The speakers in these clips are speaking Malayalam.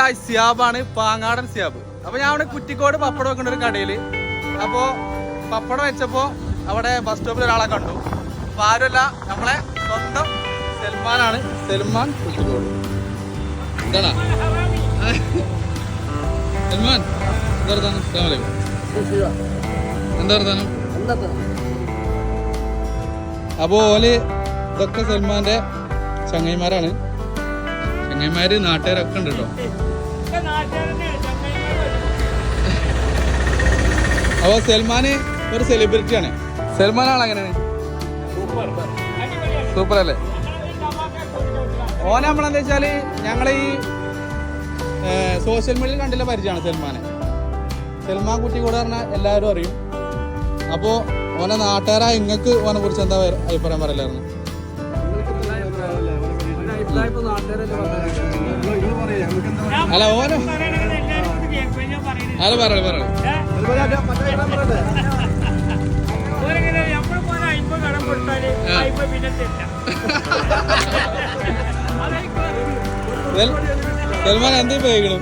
ഗായ് സിയാബാണ് പാങ്ങാടൻ സിയാബ്. അപ്പൊ ഞാൻ അവിടെ കുറ്റിക്കോട് പപ്പടം വെക്കുന്ന ഒരു കടയിൽ. അപ്പോ പപ്പടം വെച്ചപ്പോ അവിടെ ബസ് സ്റ്റോപ്പിൽ ഒരാളെ കണ്ടു. അപ്പൊ ആരുമല്ല നമ്മളെ സ്വന്തം സൽമാനാണ്. സൽമാൻ കുറ്റിക്കോട്. എന്താണാ സൽമാൻ എന്താ വർത്താനം? ഓൽ ഇതൊക്കെ സൽമാന്റെ ചങ്ങൈമാരാണ് ചങ്ങൈമാര് നാട്ടുകാരൊക്കെ ഉണ്ട് കേട്ടോ. അപ്പൊ സൽമാന് ഒരു സെലിബ്രിറ്റി ആണ്. സൽമാൻ എങ്ങനെയാണ്? സൂപ്പർ അല്ലേ? ഓന നമ്മളെന്താ വെച്ചാൽ ഞങ്ങളെ ഈ സോഷ്യൽ മീഡിയയിൽ കണ്ടില്ല പരിചയമാണ് സൽമാനെ. സൽമാൻ കുട്ടി കൂടെ പറഞ്ഞാൽ എല്ലാവരും അറിയും. അപ്പോ ഓനെ നാട്ടുകാരായ ഇങ്ങക്ക് ഓനെ കുറിച്ച് എന്താ അഭിപ്രായം പറയലായിരുന്നു അല്ല ഓനെ. അല്ല പറയണേ പറയണേ സൽമാൻ എന്താ ഉപയോഗിക്കണം?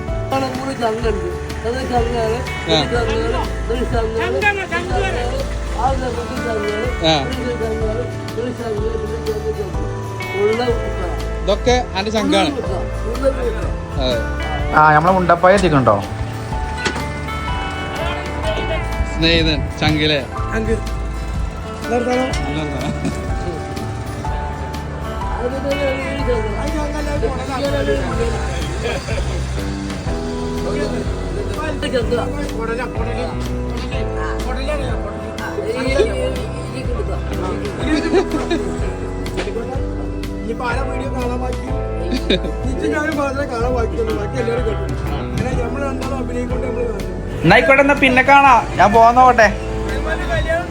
ഇതൊക്കെ അന്റെ ശങ്കാണ് അതെ ആ നമ്മളെ മുണ്ടപ്പായ എത്തിക്കണ്ടോ സ്നേഹിതൻ ചങ്കിലെ. ഇനിയിപ്പോ ആരാ വീഡിയോ കാണാൻ ബാക്കി. എന്നായിക്കോട്ടെ എന്നാ പിന്നെ കാണാ ഞാൻ പോകാൻ നോക്കട്ടെ കല്യാണം